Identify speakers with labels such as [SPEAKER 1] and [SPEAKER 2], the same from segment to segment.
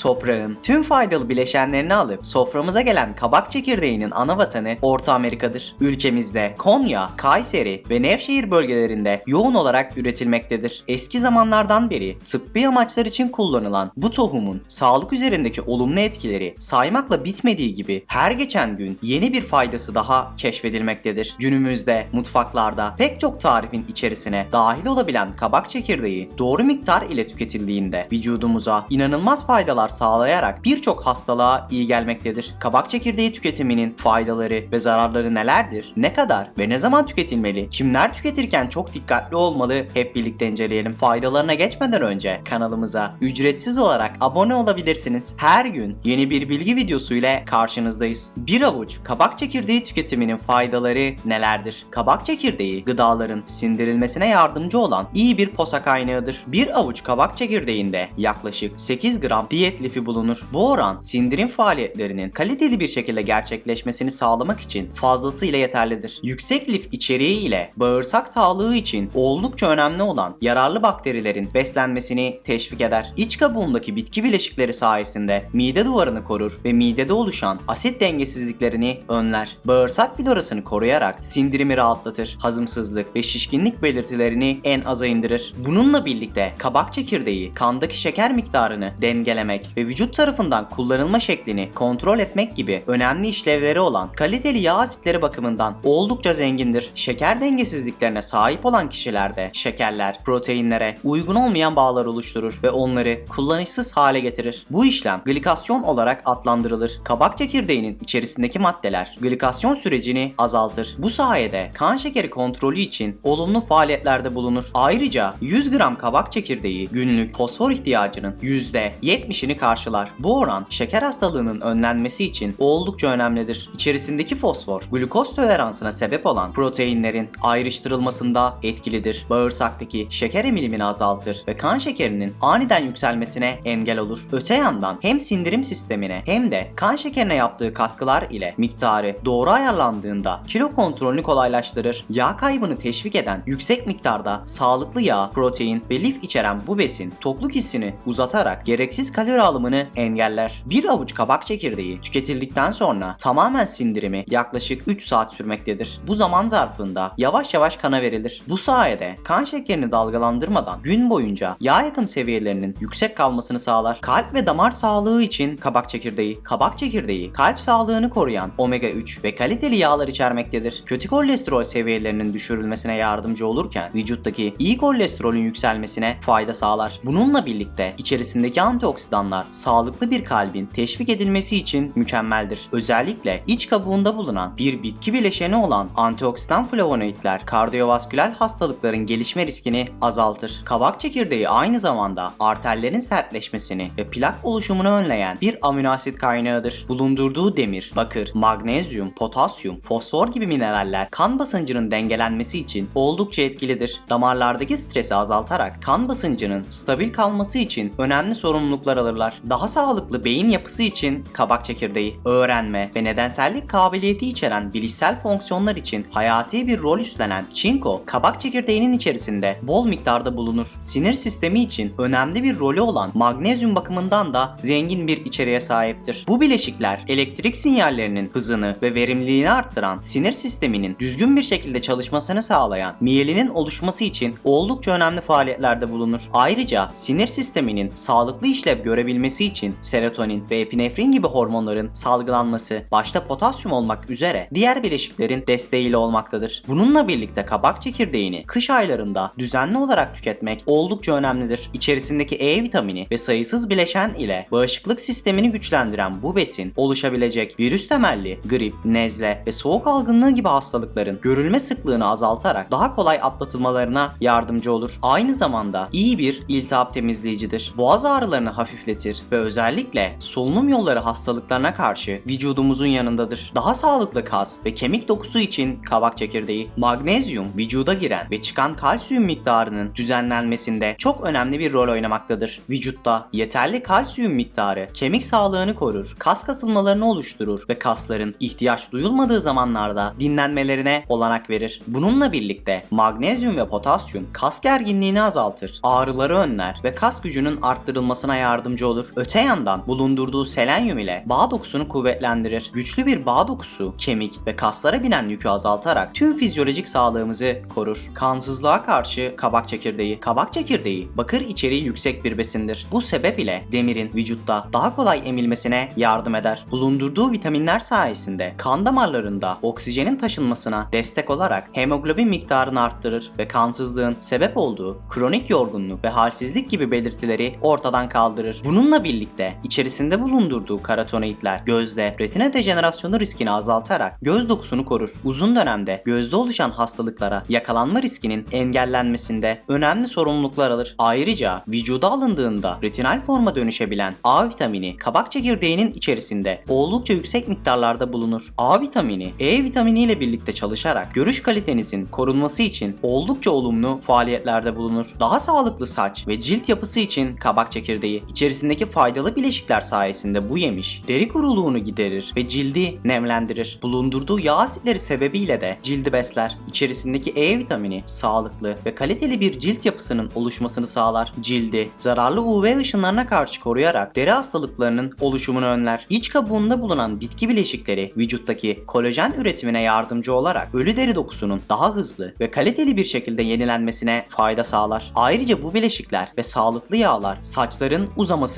[SPEAKER 1] Toprağın tüm faydalı bileşenlerini alıp soframıza gelen kabak çekirdeğinin ana vatanı Orta Amerika'dır. Ülkemizde Konya, Kayseri ve Nevşehir bölgelerinde yoğun olarak üretilmektedir. Eski zamanlardan beri tıbbi amaçlar için kullanılan bu tohumun sağlık üzerindeki olumlu etkileri saymakla bitmediği gibi her geçen gün yeni bir faydası daha keşfedilmektedir. Günümüzde mutfaklarda pek çok tarifin içerisine dahil olabilen kabak çekirdeği doğru miktar ile tüketildiğinde vücudumuza inanılmaz faydalar sağlayarak birçok hastalığa iyi gelmektedir. Kabak çekirdeği tüketiminin faydaları ve zararları nelerdir? Ne kadar ve ne zaman tüketilmeli? Kimler tüketirken çok dikkatli olmalı? Hep birlikte inceleyelim. Faydalarına geçmeden önce kanalımıza ücretsiz olarak abone olabilirsiniz. Her gün yeni bir bilgi videosu ile karşınızdayız. Bir avuç kabak çekirdeği tüketiminin faydaları nelerdir? Kabak çekirdeği gıdaların sindirilmesine yardımcı olan iyi bir posa kaynağıdır. Bir avuç kabak çekirdeğinde yaklaşık 8 gram diyet lifi bulunur. Bu oran sindirim faaliyetlerinin kaliteli bir şekilde gerçekleşmesini sağlamak için fazlasıyla yeterlidir. Yüksek lif içeriği ile bağırsak sağlığı için oldukça önemli olan yararlı bakterilerin beslenmesini teşvik eder. İç kabuğundaki bitki bileşikleri sayesinde mide duvarını korur ve midede oluşan asit dengesizliklerini önler. Bağırsak florasını koruyarak sindirimi rahatlatır. Hazımsızlık ve şişkinlik belirtilerini en aza indirir. Bununla birlikte kabak çekirdeği kandaki şeker miktarını dengelemek ve vücut tarafından kullanılma şeklini kontrol etmek gibi önemli işlevleri olan kaliteli yağ asitleri bakımından oldukça zengindir. Şeker dengesizliklerine sahip olan kişilerde şekerler proteinlere uygun olmayan bağlar oluşturur ve onları kullanışsız hale getirir. Bu işlem glikasyon olarak adlandırılır. Kabak çekirdeğinin içerisindeki maddeler glikasyon sürecini azaltır. Bu sayede kan şekeri kontrolü için olumlu faaliyetlerde bulunur. Ayrıca 100 gram kabak çekirdeği günlük fosfor ihtiyacının %70'ini karşılar. Bu oran şeker hastalığının önlenmesi için oldukça önemlidir. İçerisindeki fosfor glukoz toleransına sebep olan proteinlerin ayrıştırılmasında etkilidir. Bağırsaktaki şeker emilimini azaltır ve kan şekerinin aniden yükselmesine engel olur. Öte yandan hem sindirim sistemine hem de kan şekerine yaptığı katkılar ile miktarı doğru ayarlandığında kilo kontrolünü kolaylaştırır. Yağ kaybını teşvik eden yüksek miktarda sağlıklı yağ, protein ve lif içeren bu besin tokluk hissini uzatarak gereksiz kalori alımını engeller. Bir avuç kabak çekirdeği tüketildikten sonra tamamen sindirimi yaklaşık 3 saat sürmektedir. Bu zaman zarfında yavaş yavaş kana verilir. Bu sayede kan şekerini dalgalandırmadan gün boyunca yağ yakım seviyelerinin yüksek kalmasını sağlar. Kalp ve damar sağlığı için kabak çekirdeği. Kabak çekirdeği kalp sağlığını koruyan omega 3 ve kaliteli yağlar içermektedir. Kötü kolesterol seviyelerinin düşürülmesine yardımcı olurken vücuttaki iyi kolesterolün yükselmesine fayda sağlar. Bununla birlikte içerisindeki antioksidanlar sağlıklı bir kalbin teşvik edilmesi için mükemmeldir. Özellikle iç kabuğunda bulunan bir bitki bileşeni olan antioksidan flavonoidler kardiyovasküler hastalıkların gelişme riskini azaltır. Kabak çekirdeği aynı zamanda arterlerin sertleşmesini ve plak oluşumunu önleyen bir amino asit kaynağıdır. Bulundurduğu demir, bakır, magnezyum, potasyum, fosfor gibi mineraller kan basıncının dengelenmesi için oldukça etkilidir. Damarlardaki stresi azaltarak kan basıncının stabil kalması için önemli sorumluluklar alırlar. Daha sağlıklı beyin yapısı için kabak çekirdeği, öğrenme ve nedensellik kabiliyeti içeren bilişsel fonksiyonlar için hayati bir rol üstlenen çinko, kabak çekirdeğinin içerisinde bol miktarda bulunur. Sinir sistemi için önemli bir rolü olan magnezyum bakımından da zengin bir içeriğe sahiptir. Bu bileşikler elektrik sinyallerinin hızını ve verimliliğini artıran sinir sisteminin düzgün bir şekilde çalışmasını sağlayan miyelinin oluşması için oldukça önemli faaliyetlerde bulunur. Ayrıca sinir sisteminin sağlıklı işlev görebilmesi için serotonin ve epinefrin gibi hormonların salgılanması başta potasyum olmak üzere diğer bileşiklerin desteğiyle olmaktadır. Bununla birlikte kabak çekirdeğini kış aylarında düzenli olarak tüketmek oldukça önemlidir. İçerisindeki E vitamini ve sayısız bileşen ile bağışıklık sistemini güçlendiren bu besin oluşabilecek virüs temelli grip, nezle ve soğuk algınlığı gibi hastalıkların görülme sıklığını azaltarak daha kolay atlatılmalarına yardımcı olur. Aynı zamanda iyi bir iltihap temizleyicidir. Boğaz ağrılarını hafifletir ve özellikle solunum yolları hastalıklarına karşı vücudumuzun yanındadır. Daha sağlıklı kas ve kemik dokusu için kabak çekirdeği, magnezyum vücuda giren ve çıkan kalsiyum miktarının düzenlenmesinde çok önemli bir rol oynamaktadır. Vücutta yeterli kalsiyum miktarı kemik sağlığını korur, kas kasılmalarını oluşturur ve kasların ihtiyaç duyulmadığı zamanlarda dinlenmelerine olanak verir. Bununla birlikte magnezyum ve potasyum kas gerginliğini azaltır, ağrıları önler ve kas gücünün arttırılmasına yardımcı olur. Öte yandan bulundurduğu selenyum ile bağ dokusunu kuvvetlendirir. Güçlü bir bağ dokusu kemik ve kaslara binen yükü azaltarak tüm fizyolojik sağlığımızı korur. Kansızlığa karşı kabak çekirdeği. Kabak çekirdeği bakır içeriği yüksek bir besindir. Bu sebep ile demirin vücutta daha kolay emilmesine yardım eder. Bulundurduğu vitaminler sayesinde kan damarlarında oksijenin taşınmasına destek olarak hemoglobin miktarını arttırır ve kansızlığın sebep olduğu kronik yorgunluk ve halsizlik gibi belirtileri ortadan kaldırır. Bununla birlikte içerisinde bulundurduğu karotenoidler gözde retina dejenerasyonu riskini azaltarak göz dokusunu korur. Uzun dönemde gözde oluşan hastalıklara yakalanma riskinin engellenmesinde önemli sorumluluklar alır. Ayrıca vücuda alındığında retinal forma dönüşebilen A vitamini kabak çekirdeğinin içerisinde oldukça yüksek miktarlarda bulunur. A vitamini E vitamini ile birlikte çalışarak görüş kalitenizin korunması için oldukça olumlu faaliyetlerde bulunur. Daha sağlıklı saç ve cilt yapısı için kabak çekirdeği içerisindeki faydalı bileşikler sayesinde bu yemiş deri kuruluğunu giderir ve cildi nemlendirir. Bulundurduğu yağ asitleri sebebiyle de cildi besler. İçerisindeki E vitamini sağlıklı ve kaliteli bir cilt yapısının oluşmasını sağlar. Cildi zararlı UV ışınlarına karşı koruyarak deri hastalıklarının oluşumunu önler. İç kabuğunda bulunan bitki bileşikleri vücuttaki kolajen üretimine yardımcı olarak ölü deri dokusunun daha hızlı ve kaliteli bir şekilde yenilenmesine fayda sağlar. Ayrıca bu bileşikler ve sağlıklı yağlar saçların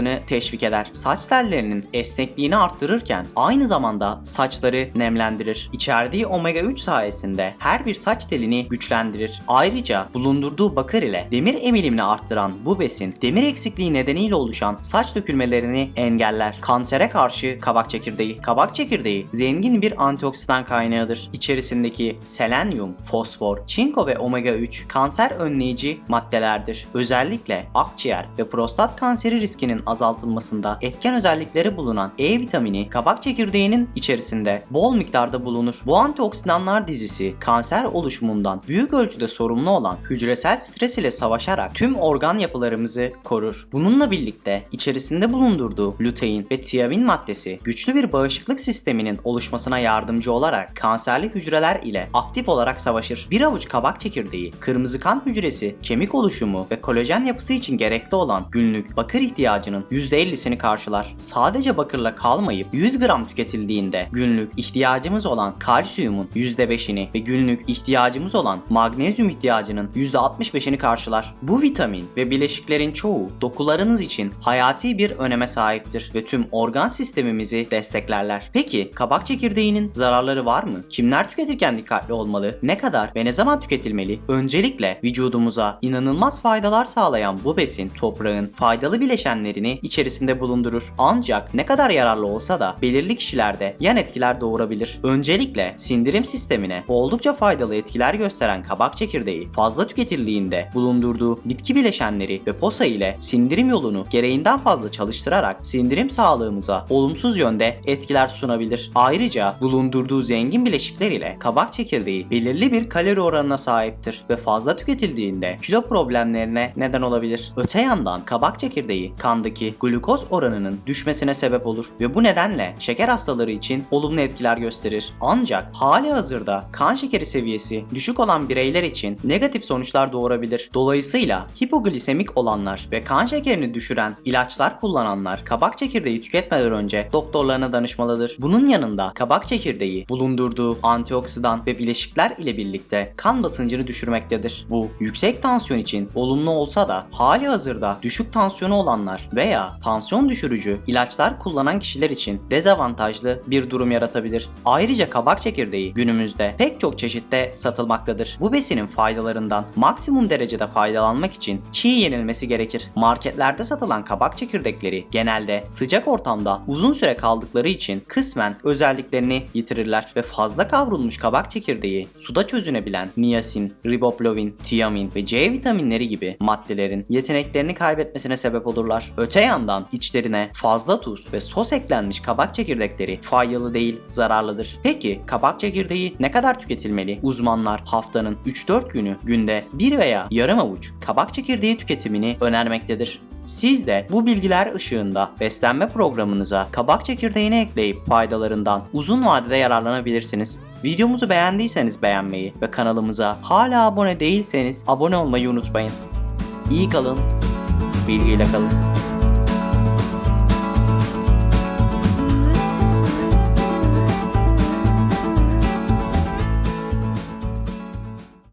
[SPEAKER 1] uzamasını teşvik eder. Saç tellerinin esnekliğini arttırırken aynı zamanda saçları nemlendirir. İçerdiği omega 3 sayesinde her bir saç telini güçlendirir. Ayrıca bulundurduğu bakır ile demir emilimini arttıran bu besin demir eksikliği nedeniyle oluşan saç dökülmelerini engeller. Kansere karşı kabak çekirdeği. Kabak çekirdeği zengin bir antioksidan kaynağıdır. İçerisindeki selenyum, fosfor, çinko ve omega 3 kanser önleyici maddelerdir. Özellikle akciğer ve prostat kanseri riskinin azaltılmasında etken özellikleri bulunan E vitamini kabak çekirdeğinin içerisinde bol miktarda bulunur. Bu antioksidanlar dizisi kanser oluşumundan büyük ölçüde sorumlu olan hücresel stres ile savaşarak tüm organ yapılarımızı korur. Bununla birlikte içerisinde bulundurduğu lutein ve tiamin maddesi güçlü bir bağışıklık sisteminin oluşmasına yardımcı olarak kanserli hücreler ile aktif olarak savaşır. Bir avuç kabak çekirdeği, kırmızı kan hücresi, kemik oluşumu ve kolajen yapısı için gerekli olan günlük bakır ihtiyacının %50'sini karşılar. Sadece bakırla kalmayıp 100 gram tüketildiğinde günlük ihtiyacımız olan kalsiyumun %5'ini ve günlük ihtiyacımız olan magnezyum ihtiyacının %65'ini karşılar. Bu vitamin ve bileşiklerin çoğu dokularınız için hayati bir öneme sahiptir ve tüm organ sistemimizi desteklerler. Peki kabak çekirdeğinin zararları var mı? Kimler tüketirken dikkatli olmalı? Ne kadar ve ne zaman tüketilmeli? Öncelikle vücudumuza inanılmaz faydalar sağlayan bu besin toprağın faydalı bileşenlerini içerisinde bulundurur. Ancak ne kadar yararlı olsa da belirli kişilerde yan etkiler doğurabilir. Öncelikle sindirim sistemine oldukça faydalı etkiler gösteren kabak çekirdeği fazla tüketildiğinde bulundurduğu bitki bileşenleri ve posa ile sindirim yolunu gereğinden fazla çalıştırarak sindirim sağlığımıza olumsuz yönde etkiler sunabilir. Ayrıca bulundurduğu zengin bileşikler ile kabak çekirdeği belirli bir kalori oranına sahiptir ve fazla tüketildiğinde kilo problemlerine neden olabilir. Öte yandan kabak çekirdeği kandaki glukoz oranının düşmesine sebep olur ve bu nedenle şeker hastaları için olumlu etkiler gösterir. Ancak hali hazırda kan şekeri seviyesi düşük olan bireyler için negatif sonuçlar doğurabilir. Dolayısıyla hipoglisemik olanlar ve kan şekerini düşüren ilaçlar kullananlar kabak çekirdeği tüketmeden önce doktorlarına danışmalıdır. Bunun yanında kabak çekirdeği bulundurduğu antioksidan ve bileşikler ile birlikte kan basıncını düşürmektedir. Bu yüksek tansiyon için olumlu olsa da hali hazırda düşük tansiyonu olanlar veya tansiyon düşürücü ilaçlar kullanan kişiler için dezavantajlı bir durum yaratabilir. Ayrıca kabak çekirdeği günümüzde pek çok çeşitte satılmaktadır. Bu besinin faydalarından maksimum derecede faydalanmak için çiğ yenilmesi gerekir. Marketlerde satılan kabak çekirdekleri genelde sıcak ortamda uzun süre kaldıkları için kısmen özelliklerini yitirirler ve fazla kavrulmuş kabak çekirdeği suda çözünebilen niyasin, riboflavin, tiamin ve C vitaminleri gibi maddelerin yeteneklerini kaybetmesine sebep olurlar. Öte yandan içlerine fazla tuz ve sos eklenmiş kabak çekirdekleri faydalı değil, zararlıdır. Peki kabak çekirdeği ne kadar tüketilmeli? Uzmanlar haftanın 3-4 günü günde 1 veya yarım avuç kabak çekirdeği tüketimini önermektedir. Siz de bu bilgiler ışığında beslenme programınıza kabak çekirdeğini ekleyip faydalarından uzun vadede yararlanabilirsiniz. Videomuzu beğendiyseniz beğenmeyi ve kanalımıza hala abone değilseniz abone olmayı unutmayın. İyi kalın, bilgiyle kalın.